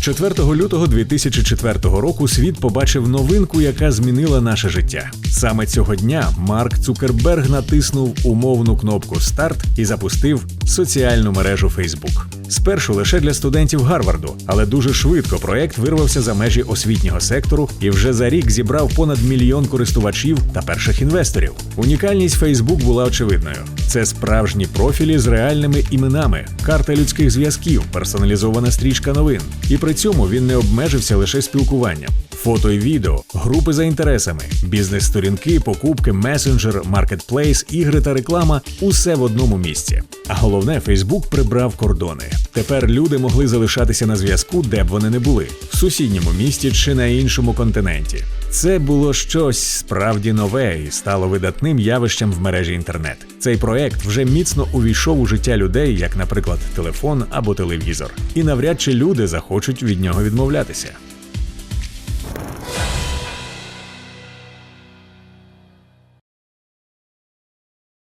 4 лютого 2004 року світ побачив новинку, яка змінила наше життя. Саме цього дня Марк Цукерберг натиснув умовну кнопку Старт і запустив соціальну мережу Facebook. Спершу лише для студентів Гарварду, але дуже швидко проект вирвався за межі освітнього сектору і вже за рік зібрав понад мільйон користувачів та перших інвесторів. Унікальність Facebook була очевидною. Це справжні профілі з реальними іменами, карта людських зв'язків, персоналізована стрічка новин. І при цьому він не обмежився лише спілкуванням. Фото і відео, групи за інтересами, бізнес-сторінки, покупки, месенджер, маркетплейс, ігри та реклама усе в одному місці. А головне, Фейсбук прибрав кордони. Тепер люди могли залишатися на зв'язку, де б вони не були в сусідньому місті чи на іншому континенті. Це було щось справді нове і стало видатним явищем в мережі інтернет. Цей проект вже міцно увійшов у життя людей, як, наприклад, телефон або телевізор, і навряд чи люди захочуть від нього відмовлятися.